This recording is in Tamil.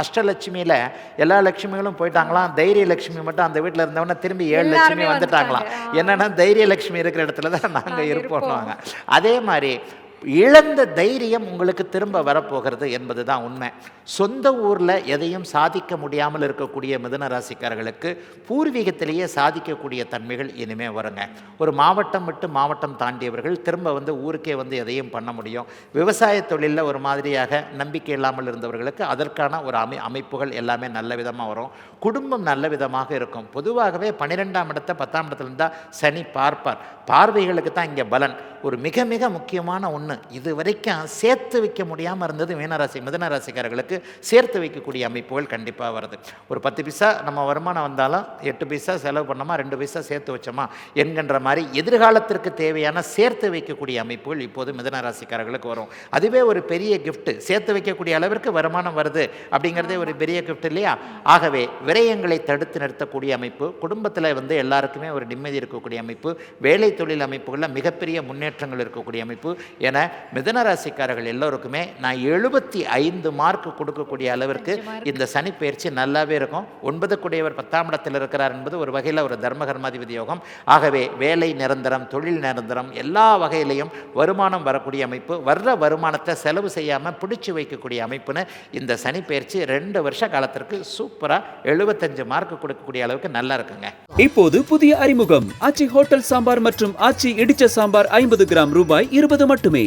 அஷ்டலட்சுமியில எல்லா லட்சுமிகளும் போயிட்டாங்களாம். தைரிய லட்சுமி மட்டும் அந்த வீட்டில் இருந்தவொடனே திரும்பி ஏழு லட்சுமி வந்துட்டாங்களாம். வந்துட்டாங்க. என்னன்னா தைரிய லட்சுமி இருக்கிற இடத்துல தான் நாங்கள் நாங்க இருப்போம்னுவாங்க. அதே மாதிரி இழந்த தைரியம் உங்களுக்கு திரும்ப வரப்போகிறது என்பது தான் உண்மை. சொந்த ஊரில் எதையும் சாதிக்க முடியாமல் இருக்கக்கூடிய மிதுன ராசிக்காரர்களுக்கு பூர்வீகத்திலேயே சாதிக்கக்கூடிய தன்மைகள் இனிமே வருங்க. ஒரு மாவட்டம் விட்டு மாவட்டம் தாண்டியவர்கள் திரும்ப வந்து ஊருக்கே வந்து எதையும் பண்ண முடியும். விவசாய தொழிலில் ஒரு மாதிரியாக நம்பிக்கை இல்லாமல் இருந்தவர்களுக்கு அதற்கான ஒரு அமை அமைப்புகள் எல்லாமே நல்ல விதமாக வரும். குடும்பம் நல்ல விதமாக இருக்கும். பொதுவாகவே பன்னிரெண்டாம் இடத்தை பத்தாம் இடத்துல இருந்தால் சனி பார்ப்பார். பார்வைகளுக்கு தான் இங்கே பலன். ஒரு மிக மிக முக்கியமான ஒன்று இது வரைக்கும் சேர்த்து வைக்க முடியாமல் இருந்தது மீனராசி மிதன ராசிக்காரர்களுக்கு சேர்த்து வைக்கக்கூடிய அமைப்புகள் கண்டிப்பாக வருது. ஒரு பத்து பைசா நம்ம வருமானம் வந்தாலும் எட்டு பைசா செலவு பண்ணோமா ரெண்டு பைசா சேர்த்து வச்சோமா என்கின்ற மாதிரி எதிர்காலத்திற்கு தேவையான சேர்த்து வைக்கக்கூடிய அமைப்புகள் இப்போது மிதன ராசிக்காரர்களுக்கு வரும். அதுவே ஒரு பெரிய கிஃப்ட்டு சேர்த்து வைக்கக்கூடிய அளவிற்கு வருமானம் வருது அப்படிங்கிறதே ஒரு பெரிய கிஃப்ட் இல்லையா? ஆகவே விரயங்களை தடுத்து நிறுத்தக்கூடிய அமைப்பு குடும்பத்தில் வந்து எல்லாருக்குமே ஒரு நிம்மதி இருக்கக்கூடிய அமைப்பு வேலை தொழில் அமைப்புகளில் மிகப்பெரிய முன்னேற்றங்கள் இருக்கக்கூடிய அமைப்பு. என மிதன ராசிக்காரர்கள் எல்லோருக்குமே நான் எழுபத்தி ஐந்து மார்க் கொடுக்கக்கூடிய அளவிற்கு இந்த சனி பயிற்சி நல்லாவே இருக்கும். ஒன்பது கூடியவர் பத்தாம் இடத்தில் இருக்கிறார் என்பது ஒரு வகையில் ஒரு தர்மகர்மாதிபதி யோகம். ஆகவே வேலை நிரந்தரம் தொழில் நிரந்தரம் எல்லா வகையிலையும் வருமானம் வரக்கூடிய அமைப்பு வர்ற வருமானத்தை செலவு செய்யாமல் பிடிச்சு வைக்கக்கூடிய அமைப்புன்னு இந்த சனி பயிற்சி ரெண்டு வருஷ காலத்திற்கு சூப்பராக எழுபத்தஞ்சு மார்க் கொடுக்கக்கூடிய அளவுக்கு நல்லா இருக்குங்க. இப்போது புதிய அறிமுகம். ஆச்சி ஹோட்டல் சாம்பார் மற்றும் ஆச்சி இடிச்ச சாம்பார் ஐம்பது கிராம் ரூபாய் இருபது மட்டுமே.